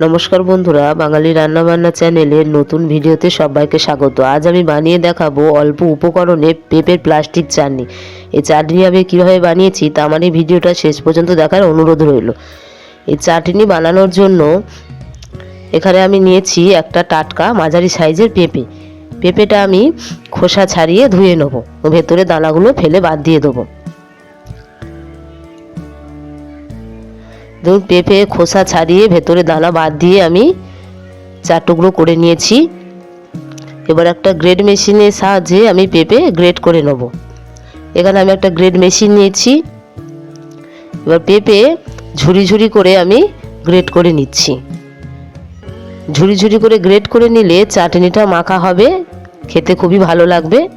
নমস্কার বন্ধুরা, বাঙালি রান্নাবান্না চ্যানেলের নতুন ভিডিওতে সবাইকে স্বাগত। আজ আমি বানিয়ে দেখাবো অল্প উপকরণে পেঁপের প্লাস্টিক চাটনি। এই চাটনি আমি কীভাবে বানিয়েছি তা আমার এই ভিডিওটা শেষ পর্যন্ত দেখার অনুরোধ রইল। এই চাটনি বানানোর জন্য এখানে আমি নিয়েছি একটা টাটকা মাঝারি সাইজের পেঁপে। পেঁপেটা আমি খোসা ছাড়িয়ে ধুয়ে নেব। ভেতরে দানাগুলো ফেলে বাদ দিয়ে দেবো। ধরুন পেঁপে, খোসা ছাড়িয়ে ভেতরে দানা বাদ দিয়ে আমি চার টুকরো করে নিয়েছি। এবার একটা গ্রেড মেশিনের সাহায্যে আমি পেঁপে গ্রেড করে নেব। এখানে আমি একটা গ্রেড মেশিন নিয়েছি। এবার পেঁপে ঝুরি ঝুরি করে আমি গ্রেড করে নিচ্ছি। ঝুরি ঝুরি করে গ্রেড করে নিলে চাটনিটা মাখা হবে, খেতে খুবই ভালো লাগবে।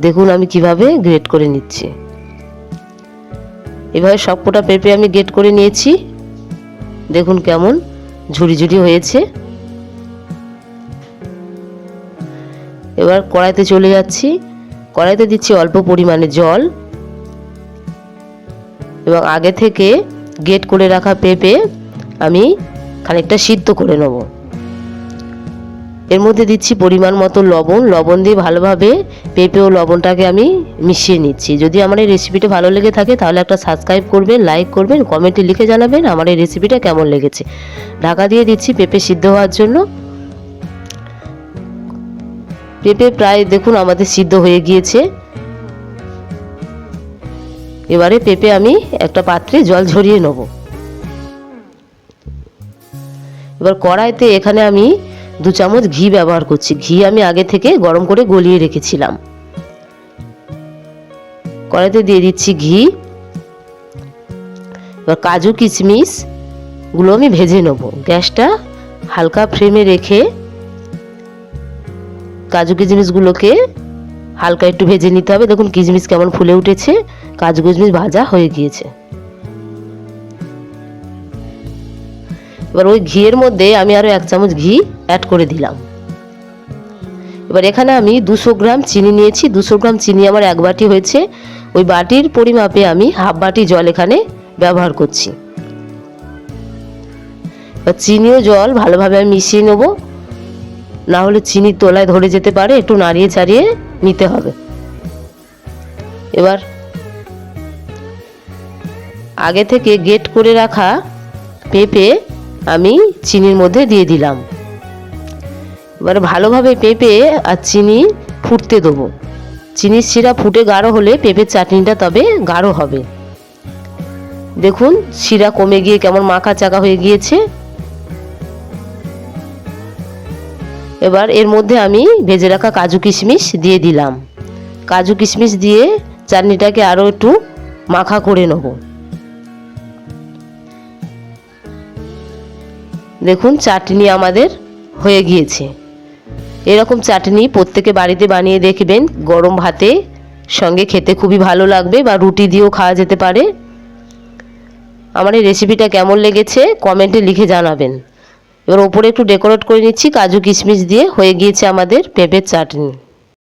দেখুন আমি কীভাবে গ্রেড করে নিচ্ছি। এভাবে সবকটা পেঁপে আমি গেট করে নিয়েছি। দেখুন কেমন ঝুড়ি ঝুড়ি হয়েছে। এবার কড়াইতে চলে যাচ্ছি। কড়াইতে দিচ্ছি অল্প পরিমাণে জল। এবং আগে থেকে গেট করে রাখা পেঁপে আমি খানিকটা সিদ্ধ করে নেব। এর মধ্যে দিচ্ছি পরিমাণ মতো লবণ। লবণ দিয়ে ভালোভাবে পেঁপে ও লবণটাকে আমি মিশিয়ে নিচ্ছি। যদি আমার এই রেসিপিটা ভালো লেগে থাকে, তাহলে একটা সাবস্ক্রাইব করবেন লাইক করবেন কমেন্টে লিখে জানাবেন আমার এই রেসিপিটা কেমন লেগেছে। ঢাকা দিয়ে দিচ্ছি পেঁপে সিদ্ধ হওয়ার জন্য। পেঁপে প্রায়, দেখুন, আমাদের সিদ্ধ হয়ে গিয়েছে। এবারে পেঁপে আমি একটা পাত্রে জল ঝরিয়ে নেব। এবার কড়াইতে এখানে আমি দু চামচ ঘি ব্যবহার করছি। ঘি আমি আগে থেকে গরম করে গলিয়ে রেখেছিলাম। কড়াইতে দিয়ে দিচ্ছি ঘি। এবার কাজু কিশমিশগুলো আমি ভেজে নেব। গ্যাসটা হালকা ফ্লেমে রেখে কাজু কিশমিশগুলোকে হালকা একটু ভেজে নিতে হবে। দেখুন কিশমিশ কেমন ফুলে উঠেছে। কাজু কিশমিশ ভাজা হয়ে গিয়েছে। এবার ওই ঘিয়ের মধ্যে আমি আরও এক চামচ ঘি অ্যাড করে দিলাম। এবার এখানে আমি দুশো গ্রাম চিনি নিয়েছি। দুশো গ্রাম চিনি আমার এক বাটি হয়েছে। ওই বাটির পরিমাপে আমি হাফ বাটি জল এখানে ব্যবহার করছি। চিনি ও জল ভালোভাবে আমি মিশিয়ে নেব। না হলে চিনির তোলায় ধরে যেতে পারে, একটু নাড়িয়ে চাড়িয়ে নিতে হবে। এবার আগে থেকে গেট করে রাখা পেঁপে আমি চিনির মধ্যে দিয়ে দিলাম। এবার ভালোভাবে পেঁপে আর চিনি ফুটতে দেবো। চিনির শিরা ফুটে গাঢ় হলে পেঁপের চাটনিটা তবে গাঢ় হবে। দেখুন, শিরা কমে গিয়ে কেমন মাখা চাকা হয়ে গিয়েছে। এবার এর মধ্যে আমি ভেজে রাখা কাজু কিশমিশ দিয়ে দিলাম। কাজু কিশমিশ দিয়ে চাটনিটাকে আরও একটু মাখা করে নেব। দেখুন, চাটনি আমাদের হয়ে গিয়েছে। এরকম চাটনি প্রত্যেকে বাড়িতে বানিয়ে দেখবেন, গরম ভাতে সঙ্গে খেতে খুবই ভালো লাগবে বা রুটি দিয়েও খাওয়া যেতে পারে। আমার এই রেসিপিটা কেমন লেগেছে কমেন্টে লিখে জানাবেন। এবার ওপরে একটু ডেকোরেট করে নিচ্ছি, কাজু কিশমিশ দিয়ে হয়ে গিয়েছে আমাদের পেঁপের চাটনি।